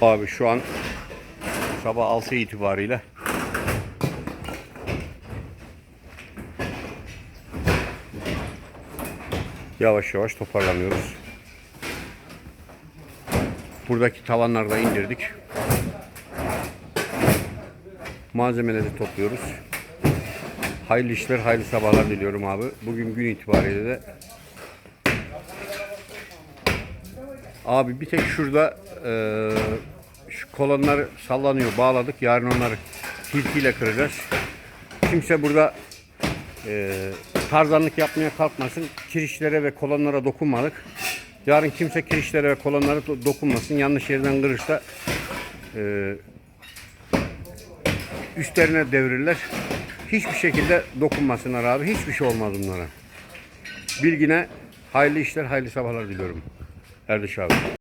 Abi şu an sabah 6 itibariyle yavaş yavaş toparlanıyoruz. Buradaki tavanları da indirdik. Malzemeleri topluyoruz. Hayırlı işler, hayırlı sabahlar diliyorum abi. Bugün gün itibariyle de Abi bir tek şurada eee, şu kolonlar sallanıyor. Bağladık. Yarın onları tilkiyle kıracağız. Kimse burada eee tarzanlık yapmaya kalkmasın. Kirişlere ve kolonlara dokunmadık. Yarın kimse kirişlere ve kolonlara do- dokunmasın. Yanlış yerden kırırsa eee üstlerine devirirler. Hiçbir şekilde dokunmasınlar abi. Hiçbir şey olmaz bunlara. Bilgine hayırlı işler, hayırlı sabahlar diliyorum. Erdiş abi.